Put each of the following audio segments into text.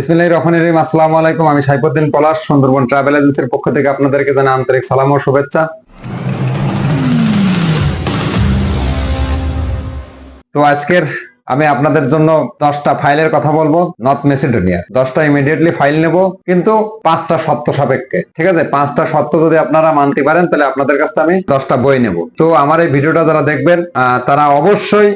ইসমিল্লাহির রহমানির রহিম। আসসালামু আলাইকুম, আমি সাইফুদ্দিন পলাশ, সুন্দরবন ট্রাভেল এজেন্সির পক্ষ থেকে আপনাদেরকে জানাই আন্তরিক সালাম ও শুভেচ্ছা। তো আজকের আমি আপনাদের জন্য দশটা ফাইলের কথা বলব নর্থ মেসিডোনিয়া দশটা ইমিডিয়েটলি ফাইল নেব, কিন্তু পাঁচটা সত্য সাপেক্ষে। ঠিক আছে? পাঁচটা সত্য যদি আপনারা মানতে পারেন, তাহলে আপনাদের কাছে আমি দশটা বই নেব। তো আমার এই ভিডিওটা যারা দেখবেন তারা অবশ্যই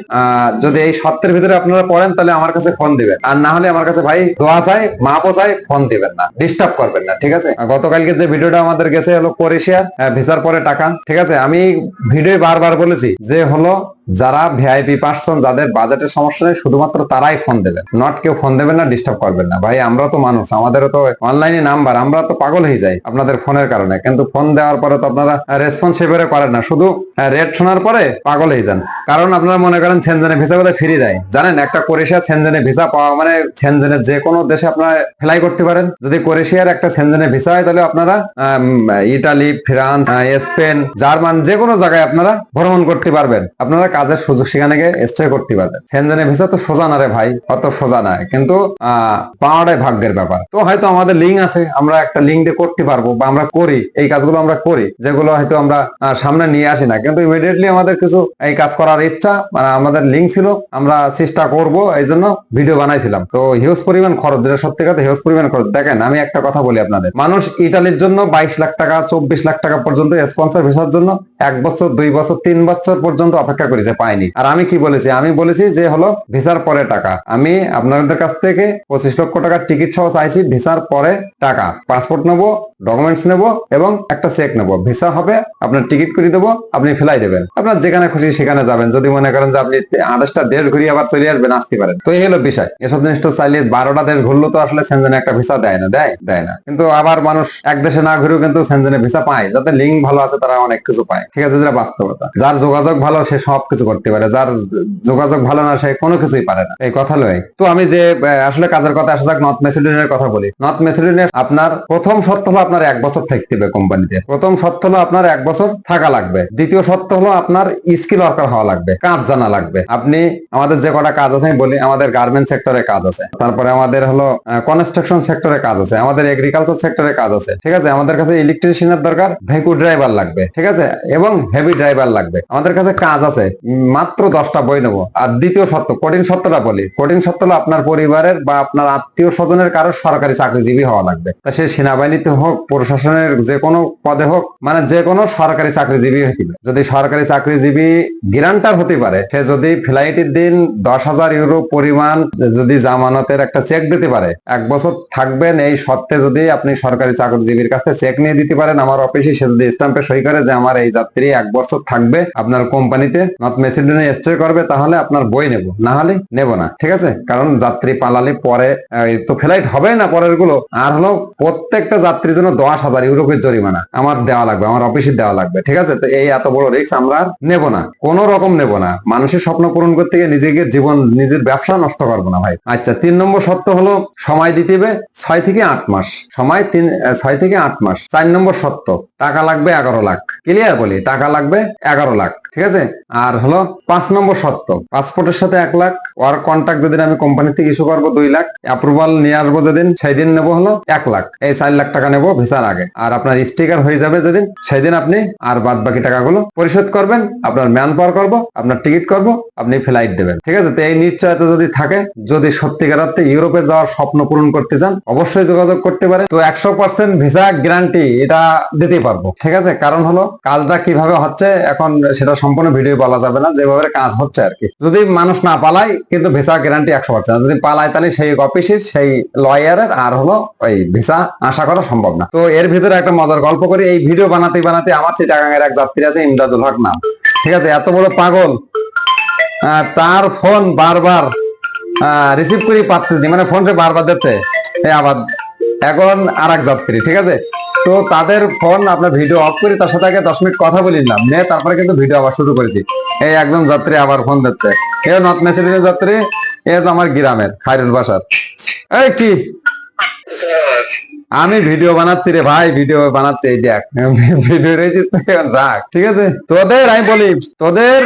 যদি এই সত্যের ভিতরে আপনারা পড়েন, তাহলে আমার কাছে ফোন দিবেন। আর না হলে আমার কাছে ভাই দোয়া চাই, মাপও চাই ফোন দিবেন না। ডিস্টার্ব করবেন না, ঠিক আছে? গতকালকে যে ভিডিওটা আমাদের গেছে হলো কোরেশিয়ার ভিসার পরে টাকা, ঠিক আছে? আমি ভিডিও বারবার বলেছি যে হলো যারা ভিআইপি পার্সন যাদের বাজেটের সমস্যা নেই, শুধুমাত্র তারাই ফোন দেবেন। নট কেউ ফোন দেবেন না ডিস্টার্ব করবেন না। ভাই, আমরা তো মানুষ, আমাদেরও তো অনলাইনে নাম্বার আমরা তো পাগল হয়ে যাই আপনাদের ফোনের কারণে। কিন্তু ফোন দেওয়ার পরে তো আপনারা রেসপন্স সেভাবে করেন না। শুধু রেট শোনার পরে পাগল হয়ে যান। কারণ আপনারা মনে করেন সেনজেনে ভিসা বলে ফ্রি দেয়। জানেন, একটা কোরেশিয়া সেনজেনে ভিসা পাওয়া মানে সেনজেনের যে কোনো দেশে আপনারা ফ্লাই করতে পারেন। যদি কোরেশিয়ার একটা সেনজেনে ভিসা হয়, তাহলে আপনারা ইটালি ফ্রান্স স্পেন জার্মান যে কোনো জায়গায় আপনারা ভ্রমণ করতে পারবেন। আপনারা কাজের সুযোগ সেখানে স্টে করতে পারবেন সেনজেনে ভিসা তো সোজা না রে ভাই, অত সোজা না। কিন্তু পাওয়াটাই ভাগ্যের ব্যাপার। তো হয়তো আমাদের লিঙ্ক আছে, আমরা একটা লিঙ্ক দিয়ে করতে পারব বা আমরা করি, এই কাজগুলো আমরা করি, যেগুলো হয়তো আমরা সামনে নিয়ে আসি না। কিন্তু ইমিডিয়েটলি আমাদের কিছু, এই কাজ করার ইচ্ছা মানে আমাদের লিঙ্ক ছিল, আমরা চেষ্টা করব, এই জন্য ভিডিও বানাইছিলাম। তো হিউজ পরিমাণ খরচ, যেটা সত্যি কথা হিউজ পরিমাণ খরচ। দেখেন, আমি একটা কথা বলি আপনাদের। মানুষ ইটালির জন্য বাইশ লাখ টাকা, চব্বিশ লাখ টাকা পর্যন্ত স্পন্সর ভিসার জন্য, এক বছর, দুই বছর, তিন বছর পর্যন্ত অপেক্ষা করেছে পায়নি আর আমি কি বলেছি? আমি বলেছি যে হলো ভিসার পরে টাকা। আমি আপনাদের কাছ থেকে পঁচিশ লক্ষ টাকার সহ চাইছি, ভিসার পরে টাকা। পাসপোর্ট নেব, ডকুমেন্টস নেব এবং একটা চেক নেব। ভিসা হবে, আপনার টিকিট করে দেবো, আপনি ফেলাই দেবেন। আপনার যেখানে খুশি সেখানে যাবেন। যদি মনে করেন যে আপনি আঠাশটা দেশ ঘুরিয়ে আবার চলে আসবেন, আসতে পারেন। তো এই হলো বিষয়। এসব জিনিস তো চাইলে বারোটা দেশ ঘুরলো তো আসলে সেনজেনে একটা ভিসা দেয় না, দেয় দেয় না। কিন্তু আবার মানুষ এক দেশে না ঘুরেও কিন্তু সেনজেনে ভিসা পায়। যাতে লিঙ্ক ভালো আছে, তারা অনেক কিছু পায়। ঠিক আছে, যেটা বাস্তবতা। যার যোগাযোগ ভালো, সে সব কিছু করতে পারে, যার যোগাযোগ ভালো না, সে কোনো কিছুই পারে না। এই কথা লয় তো আমি যে আসলে কাজের কথা, আসা যাক নর্থ মেসিডোনিয়ার কথা বলি। নর্থ মেসিডোনিয়া আপনার প্রথম শর্ত হলো আপনার এক বছর থাকতে হবে কোম্পানিতে। প্রথম শর্ত হলো আপনার এক বছর থাকা লাগবে। দ্বিতীয় শর্ত হলো আপনার স্কিল ওয়ার্কার হওয়া লাগবে, কাজ জানা লাগবে। আপনি, আমাদের যে কটা কাজ আছে বলি, আমাদের গার্মেন্ট সেক্টরে কাজ আছে। তারপরে আমাদের হলো কনস্ট্রাকশন সেক্টরে কাজ আছে, আমাদের এগ্রিকালচার সেক্টরে কাজ আছে। ঠিক আছে? আমাদের কাছে ইলেকট্রিশিয়ানের দরকার ভেহিকুল ড্রাইভার লাগবে। ঠিক আছে? এবং হেভি ড্রাইভার লাগবে। আমাদের কাছে কাজ আছে। মাত্র দশটা বই নেব। আর দ্বিতীয় শর্ত, কঠিন শর্তটা বলি। কঠিন শর্ত হলো আপনার পরিবারের বা আপনার আত্মীয় স্বজনের কারও সরকারি চাকরিজীবী হওয়া লাগবে। তা সে সেনাবাহিনীতে হোক, প্রশাসনের যে কোনো পদে হোক মানে যে কোনো সরকারি চাকরিজীবী পারে। যদি সরকারি চাকরিজীবী গ্রান্টার হতে পারে, সে যদি ফ্লাইটের দিন দশ হাজার ইউরো পরিমাণ যদি জামানতের একটা চেক দিতে পারে, এক বছর থাকবেন, এই সত্ত্বে যদি আপনি সরকারি চাকরিজীবীর কাছে চেক নিয়ে দিতে পারেন, আমার অফিসে সে যদি স্টাম্পে সই করে যে আমার এই যাত্রী এক বছর থাকবে আপনার কোম্পানিতে মেসিডোনে স্টে করবে, তাহলে আপনার বই নেব। না হলে নেব না, ঠিক আছে? কারণ যাত্রী পালালে পরে তো ফ্লাইট হবে না পরেরগুলো। আর হলো প্রত্যেকটা যাত্রীর জন্য দশ হাজার ইউরোপের জরিমানা। আমার দেওয়া লাগবে, আমার অফিসে দেওয়া লাগবে, ঠিক আছে? তো এই এত বড় রিস্ক আমরা নেব না। কোন রকম নেব না। মানুষের স্বপ্ন পূরণ করতে গিয়ে নিজেকে জীবন, নিজের ব্যবসা নষ্ট করব না ভাই। আচ্ছা তিন নম্বর শর্ত হলো সময় দিতে হবে ছয় থেকে আট মাস। সময় তিন ছয় থেকে আট মাস। চার নম্বর শর্ত, টাকা লাগবে এগারো লাখ। ক্লিয়ার বলি, টাকা লাগবে এগারো লাখ, ঠিক আছে? আর হলো পাঁচ নম্বর শর্ত। পাসপোর্টের সাথে এক লাখ ওয়ার কন্ট্যাক্ট যেদিন আমি কোম্পানি থেকে ইস্যু করব দুই লাখ অ্যাপ্রুভাল নিয়ে আসব যেদিন সেই দিন নেব হলো এক লাখ। এই চার লাখ টাকা নেব ভিসার আগে। আর আপনার স্টিকার হয়ে যাবে যেদিন সেই দিন আপনি আর বাদ বাকি টাকাগুলো পরিশোধ করবেন, আপনার ম্যান পাওয়ার করব, আপনার টিকিট করব, আপনি ফ্লাইট দেবেন। ঠিক আছে? তো এই নিশ্চয়তা যদি থাকে, যদি সত্যিকার অর্থে ইউরোপে যাওয়ার স্বপ্ন পূরণ করতে চান, অবশ্যই যোগাযোগ করতে পারে। তো একশো পার্সেন্ট ভিসা গ্যারান্টি এটা দিতে পারব। ঠিক আছে? কারণ হলো কাজটা কীভাবে হচ্ছে, এখন সেটা সম্পূর্ণ ভিডিও বলা যাবে না, যেভাবে কাজ হচ্ছে আর কি। যদি মানুষ না পালায়, কিন্তু ভিসা গ্যারান্টি একশো পার্সেন্ট। যদি পালায়, তাহলে সেই অফিসের সেই লয়ারের আর হলো ওই ভিসা আশা করা সম্ভব না। তো এর ভিতরে একটা মজার গল্প করি। এই ভিডিও বানাতে বানাতে আমার চিটাগাঙের এক যাত্রী আছে, ইমদাদুল হক নাম। ঠিক আছে, এত বড় পাগল। তার ফোন বারবার রিসিভ করি পাচ্ছি মানে ফোন সে বারবার দিচ্ছে। আবার এখন আর এক যাত্রী, ঠিক আছে? তো তাদের ফোন আপনার ভিডিও অফ করি তার সাথে আগে দশ মিনিট কথা বলিলাম নিয়ে তারপরে কিন্তু ভিডিও আবার শুরু করেছি। এই একজন যাত্রী আবার ফোন দিচ্ছে। এ নর্থ মেসিডের যাত্রী এ তো আমার গ্রামের খাইরুল বাসার। এই কি? আমি ভিডিও বানাচ্ছি রে ভাই ভিডিও বানাচ্ছি এই দেখ। ভিডিও রয়েছে রাখ ঠিক আছে? তোদের আমি বলি তোদের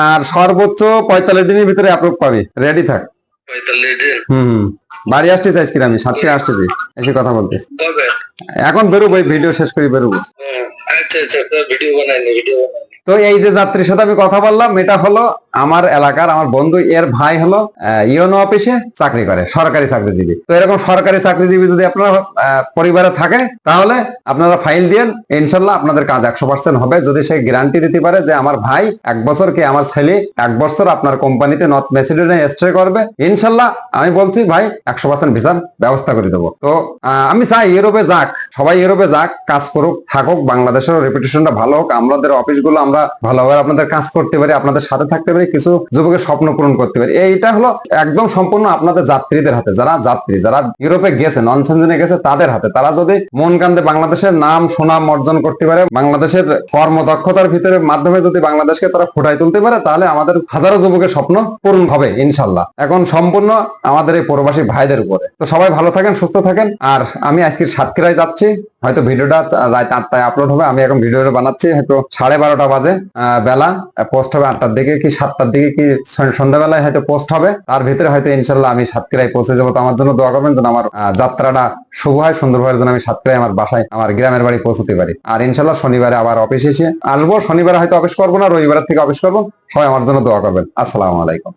আর সর্বোচ্চ পঁয়তাল্লিশ দিনের ভিতরে অ্যাপ্রুভ পাবি। রেডি থাক। হুম। বাড়ি আসতেছি আজকে আমি সাতটায় আসতেছি। এসে কথা বলতেছি। এখন বেরোবো ভাই ভিডিও শেষ করে বেরোবো। আচ্ছা আচ্ছা ভিডিও বানাইনি ভিডিও বানাইনি তো এই যে যাত্রীর সাথে আমি কথা বললাম এটা হলো আমার এলাকার আমার বন্ধু, এর ভাই হলো ইউনো অফিসে চাকরি করে, সরকারি চাকরিজীবী। তো এরকম সরকারি চাকরিজীবী যদি আপনার পরিবারে থাকে, তাহলে আপনারা ফাইল দিয়েন, ইনশাল্লাহ আপনাদের কাজ একশো পার্সেন্ট হবে। যদি সে গ্যারান্টি দিতে পারে যে আমার ভাই এক বছর কি আমার ছেলে এক বছর আপনার কোম্পানিতে নর্থ মেসিডোনে স্টে করবে, ইনশাল্লাহ আমি বলছি, ভাই, একশো পার্সেন্ট ভিসার ব্যবস্থা করে দেবো। তো আমি চাই ইউরোপে যাক, সবাই ইউরোপে যাক, কাজ করুক, থাকুক বাংলাদেশের রেপুটেশনটা ভালো হোক আমাদের অফিসগুলো আমরা ভালোভাবে আপনাদের কাজ করতে পারি, আপনাদের সাথে থাকতে পারি। কিছু যুবকের স্বপ্ন পূরণ করতে পারি। এইটা হলো একদম সম্পূর্ণ আপনাদের যাত্রীদের হাতে, যারা যাত্রী, যারা ইউরোপে গেছে নন সেঞ্জনে গেছে, তাদের হাতে। তারা যদি মন কান্দে বাংলাদেশের নাম, সুনাম অর্জন করতে পারে, বাংলাদেশের কর্মদক্ষতার ভিতরে মাধ্যমে যদি বাংলাদেশকে তারা ফুটাই তুলতে পারে, তাহলে আমাদের হাজারো যুবকের স্বপ্ন পূরণ হবে, ইনশাল্লাহ। এখন সম্পূর্ণ আমাদের এই প্রবাসী ভাইদের উপরে। তো সবাই ভালো থাকেন, সুস্থ থাকেন। আর আমি আজকে সাতক্ষীরায় যাচ্ছি। হয়তো ভিডিওটা রাত আটটায় আপলোড হবে। আমি এখন ভিডিওটা বানাচ্ছি, হয়তো সাড়ে বারোটা বাজে বেলা। পোস্ট হবে আটটার দিকে, কি সাতটার দিকে কি সন্ধ্যাবেলায় হয়তো পোস্ট হবে। তার ভিতরে হয়তো ইনশাল্লাহ আমি সাতক্ষীরায় পৌঁছে যাব। তো আমার জন্য দোয়া করবেন যেন আমার যাত্রাটা শুভ হয়, সুন্দর হয়, যেন আমি সাতক্ষীরায় আমার বাসায়, আমার গ্রামের বাড়ি পৌঁছতে পারি। আর ইনশাল্লাহ শনিবারে আবার অফিস এসে আসব। শনিবারে হয়তো অফিস করব না রবিবার থেকে অফিস করব। সবাই আমার জন্য দোয়া করবেন। আসসালামু আলাইকুম।